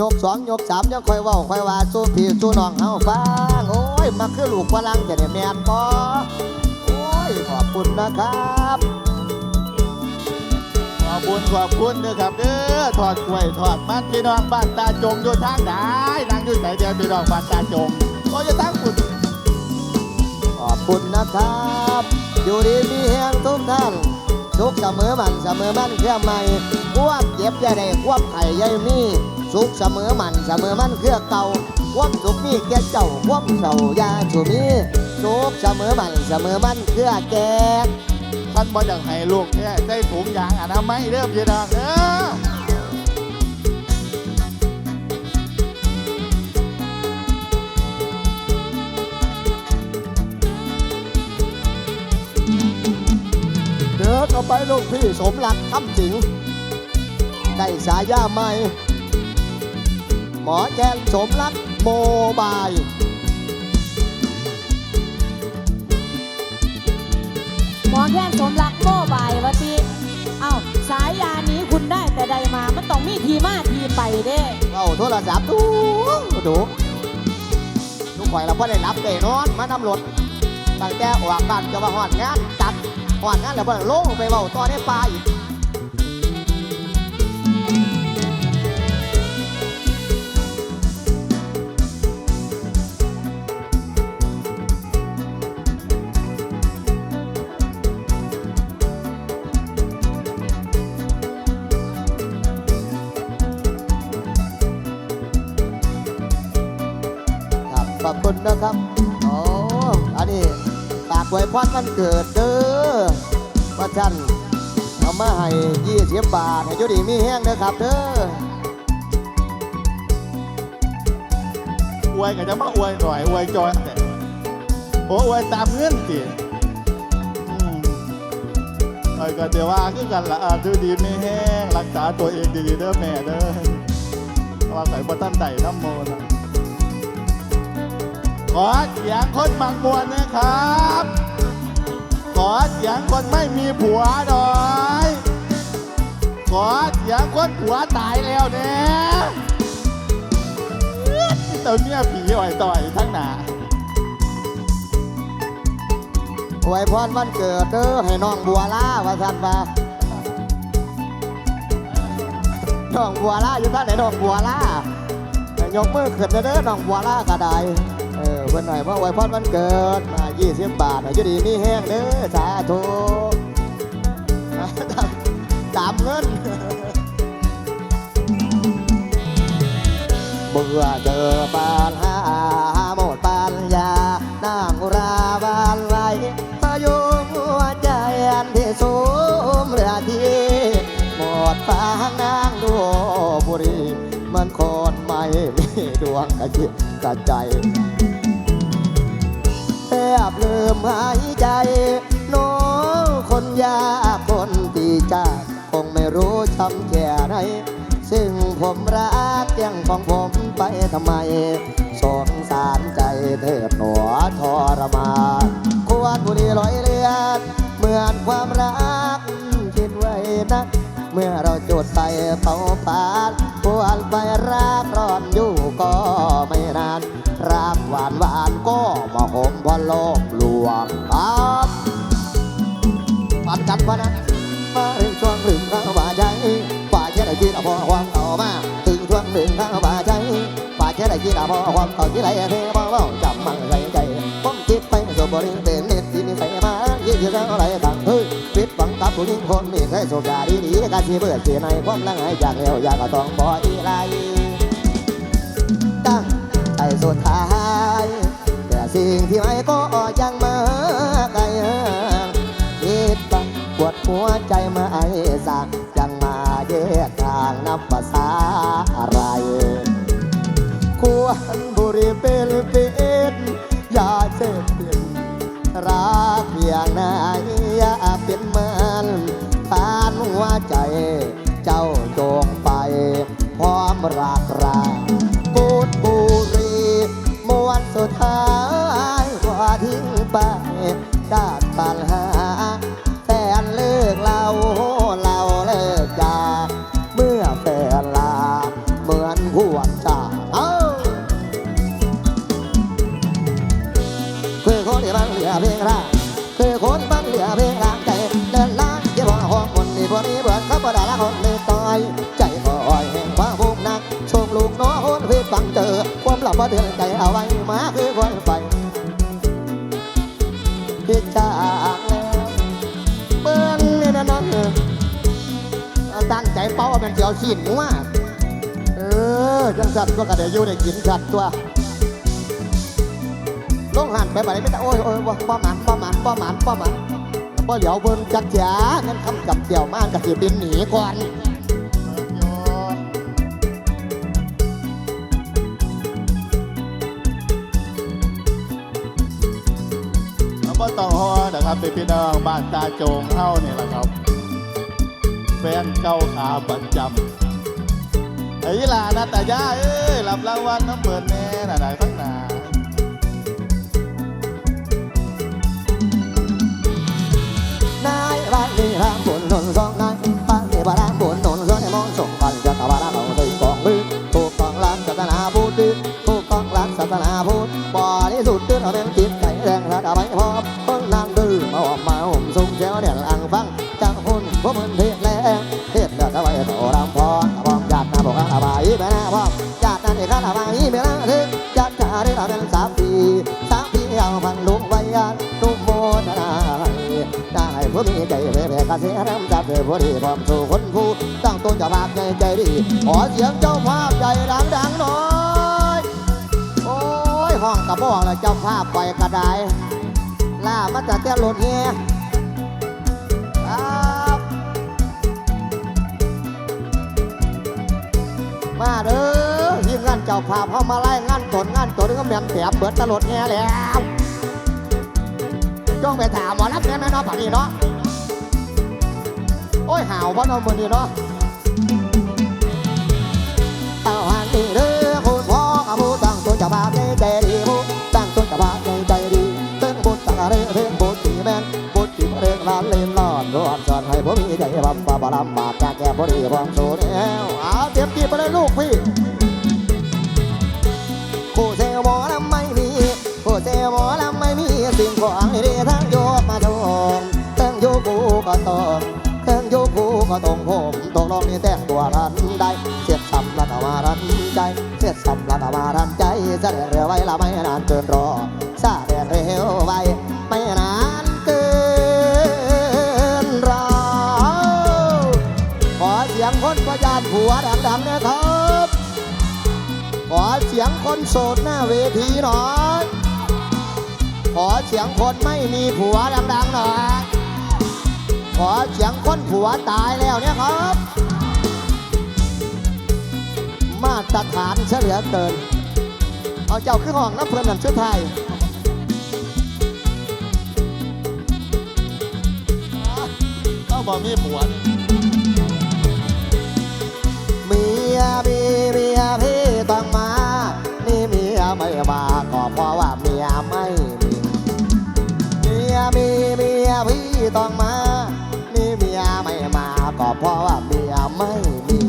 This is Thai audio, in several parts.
ยกสองยกสามยังค่อยว้าค่อยว่าสู้พี่สู้น้องเฮาฟังโอ้ยมาคือลูกฝรั่งจะได้แม่นบ่โอ้ยขอบคุณนะครับขอบคุณขอบคุณเด้อครับเด้อถอดกล้วยถอดมันพี่น้องบ้านตาจงอยู่ทางไหนนางอยู่ไหนเดียวพี่น้องบ้านตาจงก็จะตั้งคุณขอบคุณนะครับอยู่ดีมีแหงทุกท่านสุขเสมอมันเสมอมันเครื่อใหม่ความเจ็บอย่าได้ความไข่ยายมี สุขเสมอมันเสมอมันเครื่อเก่าความสุขมีแก่เจ้าความเศร้ายาชูมีสุขเสมอมันเสมอมันเครื่อแก่ท่านบ่อยากให้ลูกเนี่ได้ถุงยางอนามัยเด้อพี่น้องเด้อเดินออกไปลูกพี่สมรักคำสิง ได้สายาใหม่ มอแกนสมรักโมบายหมอแค่นสมรักโมบายวะทีเอ้าสายยานี้คุณได้แต่ใดมา มันต้องมีทีมาทีไปเด้เอาโทรศัพท์ดูดูลูกข่อยเราไ่ได้รับได้นอนมานำรถตั้งแต่ออกบ้านก็มาหอดงานจัดหอดงานแล้วบ่ได้ลงไปเบาต่อในป่าอีก ขอบคุณนะครับโอ้อันนี้ฝากไว้พรวันเกิดเด้อว่าท่านเอามาให้ยี่สิบบาท ให้ยุดีมีแห้งเด้อครับเด้ออวยก็จะมาอวยหน่อยอวยจอยแต่โอ้อวยตามเงื่อนสิอืมเอ้ยก็เดี๋ยวว่าคือกันละอาดูดีไม่แห้งรักษาตัวเองดีๆเด้อแม่เด้อว่าใส่บตั้นใส่น้ำโมนะ ขอเสียงคนมักมวนนะครับ ขอเสียงคนไม่มีผัวหน่อย ขอเสียงคนผัวตายแล้วเนี่ยตัวเมียผีอ่อยต่อยทั้งหนาไว้พรวันเกิดเด้อให้น้องบัวล่าว่าท่านว่าน้องบัวล่าอยู่ท่านไหนน้องบัวล่ายกมือขึ้นเด้อน้องบัวล่าก็ได้ เพิ่นหน่อยว่าไว้พรวันเกิดมา20บาทให้อยู่ดีมีแห้งเด้อสาธุตามเงินเมื่อเจอปัญหาหมดปัญญานางราบานไหวพายุหัวใจอันที่สูมเรือที่หมดฟางนางดูบุรีมันคนไม่มีดวงกระจิตกระใจ มหายใจน้องคนยากคนตีจากคงไม่รู้ช้ำแค่ไหนซึ่งผมรักยังของผมไปทำไมสงสารใจเถิดหนัวทรมานควรบุรีลอยเลือดเหมือนความรักคิดไว้นะเมื่อเราจุดไฟเผาผลาญควรไปรักร้อนอยู่ก็ไม่นานรักหวานหวานก็มาหอมพอโลก วงครับปันกันพนะมาเรื่องช่วงหนึ่งข้าวบาใจป่าแค่ได้กินเอาพอความเก่ามาถึงช่วงหนึ่งข้าวบาใจป่าแค่ได้กินเอาพอความเก่าที่ไรเทบ่เล่าจำมันใส่ใจผมคิดไปสุบริเป็นเน็ตที่มีใส่มายิ่งเท่าไรต่างเฮ้ยปิดบังกับผู้หญิงคนนี้เคยสุขดีดีการที่เบื่อเสียในความลังหายจากเร็วอยากก็ต้องบ่อีไรตั้งใจสุดท้าย สิ่งที่ไม่ก็ยังมาไกลคิดบังปวดหัวใจมาไอ้สักยังมาแยกทางนับภาษาอะไรควรบุรีเปลเป มาคือคนไปคิดจากแล้วเบิ้งนี่นะน้องเตั้งใจเป้าเป็นเจียวชิ้นว่าเออจังสัตว์ก็กระเดียวอยู่ได้กินสัตว์ตัวลงหันไปไปไม่ได้โอ้ยโอ้ยบ่บ่หมันบ่หมันบ่หมันบ่หมันบ่เหลียวเบิ่งจักจ๋าเงั้นคำกับเดี่ยวมานกับสิบินหนีก่อน ครับเป็นพี่น้องบ้านตาโจงเฮ้านี่แหละครับ แฟนเก่าขาประจำไอ้ลานาตายาเอ้ยรับรางวัลน้ำเปิดแน่น่ะนะข้งหน้านายบ้านนี้รามบนหนุนสอ อาบายแม่นาพ่อญาตินั่นเองอาบายแม่นาถึงญาติขาได้เราเป็นสามปีสามปีเอาพันลูกไว้ยานนุ่มโมทนาได้ผู้มีใจเร่เร่กเสียน้ำจับเร่ผู้ดีความสู่คนผู้ตั้งต้นจะภาพใจใจดีขอเสียงเจ้าภาพใจดังดังๆหน่อยโอ้ยห้องกระบอกแล้วเจ้าภาพไปกระไดล่ามาจากเต้นรถเฮีย มาเด้อทีมงานเจ้าภาพเข้ามาไล่งานตนงานตนก็แม่นแถบเบิดตลดเฮียแล้วจ้องไปถามหมอรับแน่แม่เนาะป่านนี้เนาะโอ้ยห่าวบ่เนอนมือนี้เนาะเอาหันดีเด้อคุณพ่อกับผู้ตั้งตัวจะพาใจใจดีผู้ตั้งตัวจะพาใจใจดีเต้นบุตั้งอะไรเรื่องบุญตีแมนบุญตีเรื่องร้านเล่น รอดรอดสอนให้ผมมีใจบำบาบาลำบากแก่แก่พอดีความสูญแล้วเอาเตรียมจีบไปเลยลูกพี่ผู้เซลหมอลำไม่มีผู้เซลหมอลำไม่มีสิ่งของดีๆทั้งโยกมาชมทั้งโยกูก็ต้องทั้งโยกูก็ต้องผมตกลงนี่แต่งตัวรันได้เสียสัมรัตมารันใจเสียสัมรัตมารันใจแสดงเรือไว้ละไม่นานเกินรอแสดงเร็วไว้ ประยานผัวดังๆนะครับ ขอเสียงคนโสดหน้าเวทีหน่อย ขอเสียงคนไม่มีผัวดังๆหน่อย ขอเสียงคนผัวตายแล้วเนี่ยครับ มาตรฐานเฉลือเกิน เอาเจ้าขึ้นห้องน้ำเพลินนั่นชุดไทยเอาบ่มีผัวนี่ ยมีเมียพี่ต้องมา นี่เมียไม่มาก็เพราะว่าเมียไม่มีเมียมีเมียพี่ต้องมา นี่เมียไม่มาก็เพราะว่าเมียไม่มี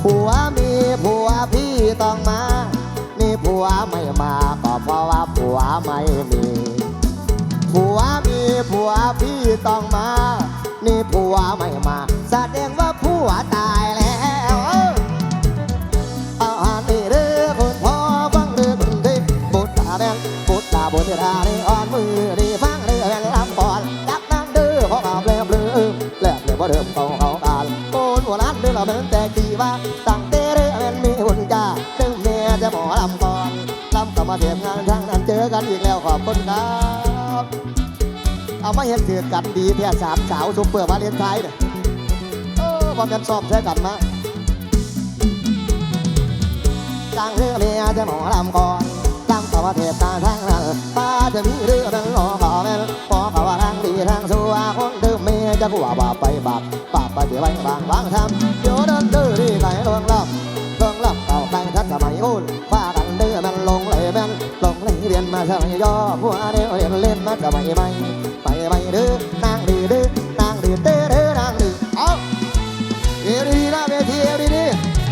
ผัวมีผัวพี่ต้องมา นี่ผัวไม่มาก็เพราะว่าผัวไม่มีผัวมีผัวพี่ต้องมา นี่ผัวไม่ มาเทียงานทางนั้นเจอกันอีกแล้วขอบคุณครับ เอามาเห็นถือกันดีแท้สามสาวซุปเปอร์วาเลนไทน์เนี่ยเออพอกันซ้อมใช้กันมาตั้งเรือเมียจะหมอลำก่อนตั้งต่อว่าเทพตาทางนั้นป้าจะมีเรือเป็นหลอขอแม่นขอขาว่าทางดีทางสัวคนเดิมเมียจะกลัวบาปไปบาปบาปไปเดี๋ยวไปบางบางทำเดี๋ยวเดินดื้อดีไก่ลวงลับลวงลับเก่าไก่ทัดสมัยโอ้นฟ้า สมัยย่อผัวเดียวเรียนเล่นมาสมัยใหม่ไปไปเด้อนางดื้อดื้อนางดื้อเด้อเด้อนางดื้อเอาเอวดีนะเวทีเอวดีๆ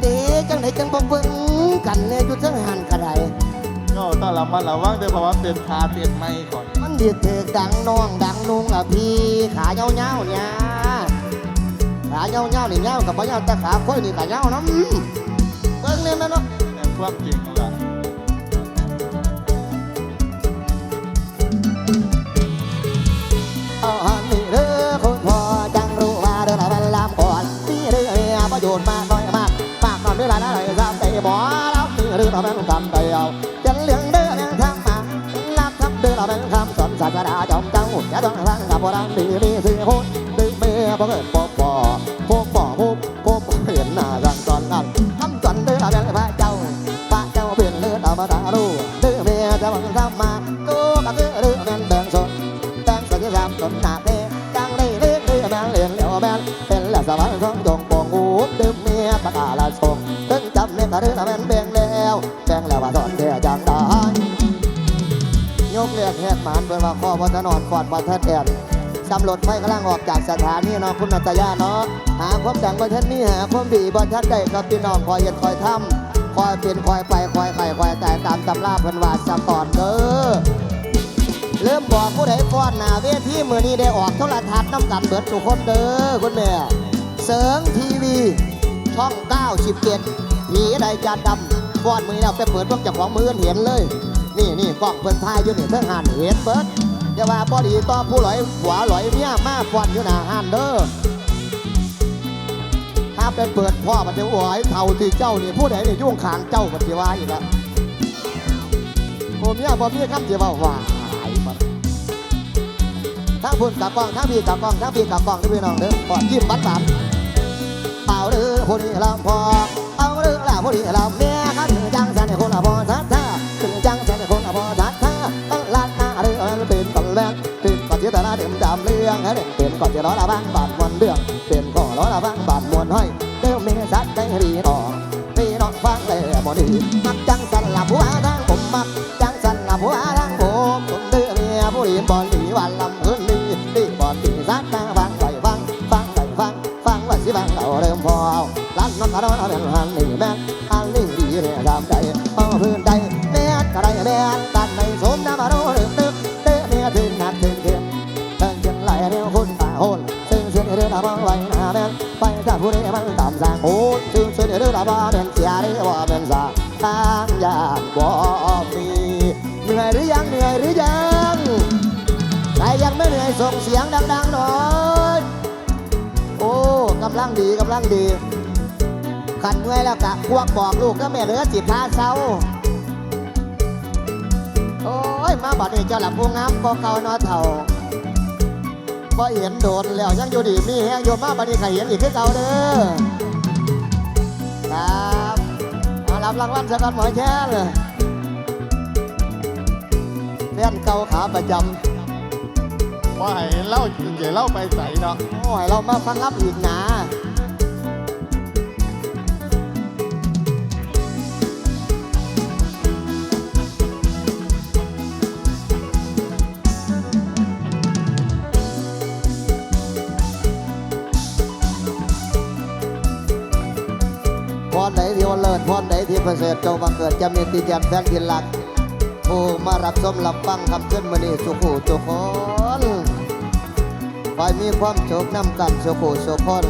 เด็กจังไหนจังบ่เบิ่งกันเนี่ยอยู่ทั้งหันกระไดโง่ต้อนระมัดระวังเด้อเพราะว่าเป็นทาเตียนไม้ก่อน มันดีเถิกดังน้องดังนุ่งอะพี่ขาเงาเงาเนี่ยขาเงาเงาๆนี่เงากับบ่เงาแต่ขาค่อยนี่ขาเงาน้ำเบิ่งเนี่ยแม่เนาะความจริงล่ะอาหันนี่เด้องคุณพ่อจังรู้ว่าเด้อละมันลำก่อนนี่เด้อเนี่ยประโยชน์มากน้อยมากมากนอนเด้อละอะไรซ้ำใจบ่แล้วนี่เด้อละมันทำไปเอาจันเลี้ยงเด้ นับทำเราเป็นคำสอนศาสนาจอมเจ้าอย่าต้องรังกับโบราณดีมีสิพูดดึงเมียบ่เกิดป ยกเรียกแหกหมานเป็นว่าข้อวัฒนอนฟอดวัฒนแอนสำรวจไฟกำลังออกจากสถานีเนาะคุณนัตยาเนาะหาความดังบนท่านนี่หาความดีบนท่านใดครับพี่น้องคอยเห็นคอยทำคอยเป็นคอยไปคอยไข่คอยแต่ตามตำราเพิ่นว่าสตอนเด้อเริ่มบอกผู้ใดฟ้อนหน้าเวทีมือนี้ได้ออกโทรทัศน์น้ำกันเบิดทุกคนเด้อคุณแม่เสริงทีวี ช่อง 97ผีใดจานดำฟ้อนมือนี้เราไปเปิดพวกเจ้าของมือเห็นเลย นี่นี่กล้องเพิ่นทายอยู่นี่เพิ่งหันเห็นเบิดอย่าว่าบ่ดีต่อผู้หลอยหัวหลอยเมียมาฟ้อนอยู่หน้าหันเด้อถ้าเป็นเปิดพ่อมันจะโอ้ยเท่าที่เจ้านี่ผู้ใดนี่ยุ่งขางเจ้ามันจะว่าอีกแล้วผมเนี่ยผมเนี่ยครับเดี๋ยวว่าว่าทั้งพุ่นกับกล้องทั้งพี่กับกล้องทั้งพี่กับกล้องที่พี่น้องเด้อก่อนจิ้มบัตรสามเอาเด้อผู้นี้ลำพอเอาเด้อละผู้นี้ลำเนี่ยครับจังสันในคนละพอทัด รื่องให้เด็กเป็นก่อนจะร้อนละบ้างบาทวันเรื่องเป็นก่อนร้อนละบ้างบาดมวนห้อยเด้อเมสัดได้รีต่อพี่น้องฟังเลยบ่ดีมักจังสันหลับหัวทางผมมักจังสันหลับหัวทางผมผมเดือเมียผู้ดีบอลดีวันละ บ่เป็นเสียหรือว่าเป็นสาทางยากบ่มีเหนื่อยหรือยังเหนื่อยหรือยังใครยังไม่เหนื่อยส่งเสียงดังๆหน่อยโอ้กำลังดีกำลังดีขันเมื่อยแล้วกะพวกบอกลูกก็แม่เหลือจิตพาเศร้าโอ้ยมาบัดนี้เจ้าหลับผู้งามก็เก่านอเท่าบ่เห็นโดนแล้วยังอยู่ดีมีแฮงอยู่มาบัดนี้ใครเห็นอีกคือเก่าเด้อ ครับมารับรางวัลสักก่อนหมอแช่เลยแฟนเก่าขาประจว่าให้เล่าเดี๋ยวเล่าไปใส่เนาะำโอ้ยเรามาฟังรับอีกนะ พรใดที่วันเลิศพรใดที่ประเสริฐจงบังเกิดจำเนีตีแกนแฟนทินหลักผู้มารับชมรับฟังคำขึ้นมือนี้สุขูสุขคนคอยมีความโชคนำกันสุขูสุคน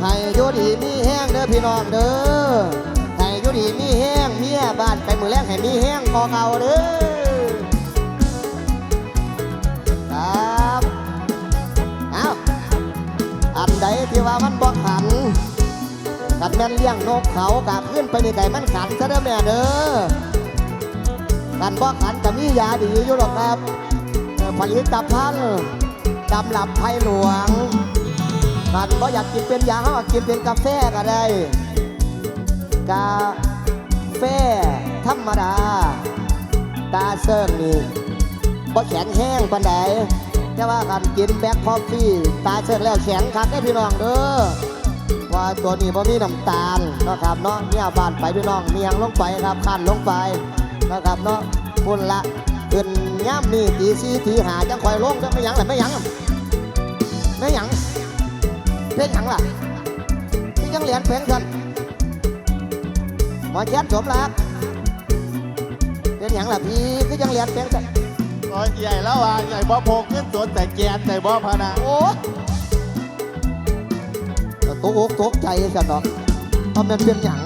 ให้ยุดีมีแห้งเด้อพี่น้องเด้อให้ยุดีมีแห้งเมียบ้านไปมือแรกให้มีแห้งกอเก่าเด้อครับเอาอันใดที่ว่ามันบ่ขัน ดแม่นเลี้ยงนกเขากาบขึ้นไปในไก่มันขันซะเด้อแม่เด้อกันบ่ขันแต่มียาดีอยู่หรอกครับผลิตภัณฑ์กำลับไผ่หลวงกันบ่อยากกินเป็นยาเขาก็กินเป็นกาแฟก็ได้ กาแฟธรรมดา ตาเซิร์นี่บ่แข็งแห้งปานใดแต่ว่ากันกินแบล็คคอฟฟี่ ตาเซิร์แล้วแข็งคักได้พี่น้องเด้อ ว่าตัวนี้บ่มีน้ำตาลเนาะครับเนาะเนี่ยบานไปพี่น้องเนียงลงไปครับขั้นลงไปนะครับเนาะพุ่นละขึ้นย่ำนี่ตีซีตีหาจังคอยลงจังไม่หยังแหละไม่หยังไม่หยังเพลงหยังล่ะที่ยังเหรียญเพลงกันหมอแจ๊ดสมรักเพลงเป็นหยังล่ะพี่ก็ยังเรียนเป็นกันโอ้ยใหญ่แล้วว่ะใหญ่บ่พกขึ้นตัวแต่แกนแต่บ่พะนะโอ้ตก อกตกใจกันเนาะเอามันเป็นหยัง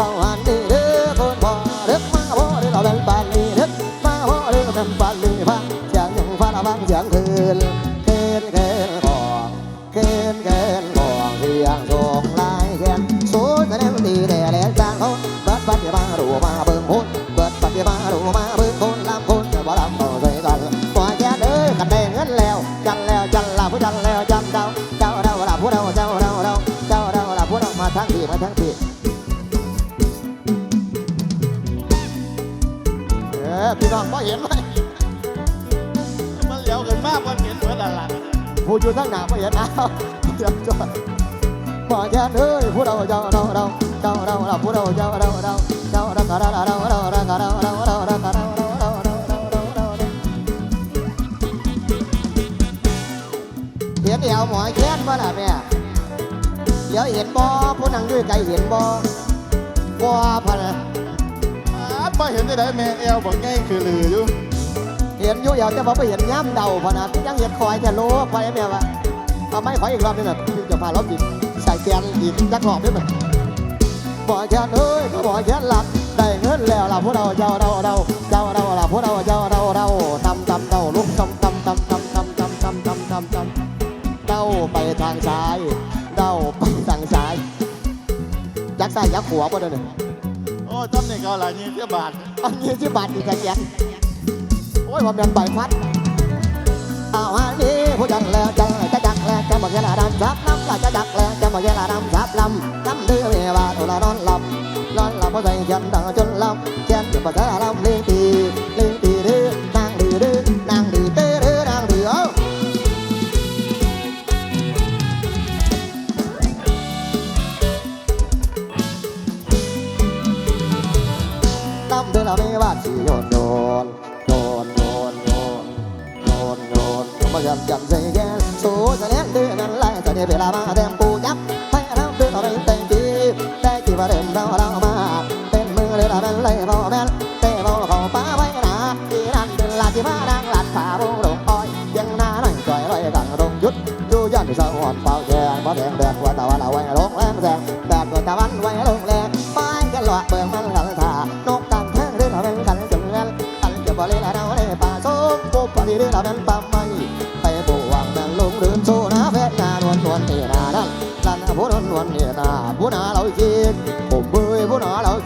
ตอนนี้เด้อคนบ่เด็กมาบ่เด็กเราเป็นปานนี้เด็กมาบ่เด็กเป็นปานนี้ฟังเสียงยังฟ้าละฟังเสียงคืน ทั้งทีมาทั้งทีเออพี่น้องก็เห็นไหมมันเหลียวกันมากกว่าเห็นเหมือนอะไรผู้อยู่ทั้งหน้าก็เห็นเอาเดี๋ยวจ้าปล่อยแค่เด้อผู้เราเจ้าเราเราเจ้าเราลาผู้เราเจ้าเราเราเจ้าเราเราเราเราเราเราเราเราเราเราเราเราเราเราเราเห็นเดียวหมอแค้นบ่ล่ะแม่ เดี๋ยวเห็นบ่ผู้นั่งด้วยไกลเห็นบ่บ่พะนะอาดบ่เห็นได้ไดแม่เอวบ่ง่ายคือลืออยู่เห็นอยู่เดียวแต่ว่าไม่เห็นย่ำเดาพะนะยังเห็นคอยจะโลคอยแม่ว่าเอาไม่ขออีกรอบนึงน่ะพี่จะพาเราจิใส่แกนอีกจักรอบด้วยมันบ่แค้นเอ้ยก็บ่แค้นหลับได้เงินแล้วล่ะพวกเราเจ้าเราเราเจ้าเราล่ะพวกเราเจ้าเราเราตำตำเดาลุกตำตำตำตำตำตำตำตำตำตำเดาไปทางซ้าย เดาไปทางซ้ายยักซ้ายยักขวาบ่เด้อเนี่ยโอ้จำเนี่ยก็หลายยี่สิบบาท อันนี้ที่บาทอีกแกนโอ้ยว่าแม่นใบพัดเอาอันนี้ผู้จังแล้วจังจะจักแล้วจะบอกยาลาดำซับลำละจะจักแล้วจะบอกยาลาดำซับลำลำดื้อเมียบาตัวละนอนลำนอนลำเพราะใจยันดังจนลำแกนจะบอกยาลำ นเป็นลาที่มาดังหลัดขาบุงลงอ้อยยังหน้าหน่อยจ่อยไว้กังรงยุดดูยันสะอ่อนเป่าแกงเพราะแดงแดดว่าตะวันเอาไว้ลงแรงแสงแดดว่าตะวันไว้ลงแรงไม้กันหลอกเบิ่งมันกันท่านกกันแท่งเรื่องเราเป็นกันจนเงินกันจะบริลาเราในป่าโซ่ปุ๊บปฏิเรื่องเรานั้นปั๊มไม่ไปบวงนั้นลงเดินโซนะเฟสนานวลนวลนี่นานั่นลันผู้นวลนวลนี่นาผู้นาเราจีนผมเบยผู้นาเราจีนก้อยโก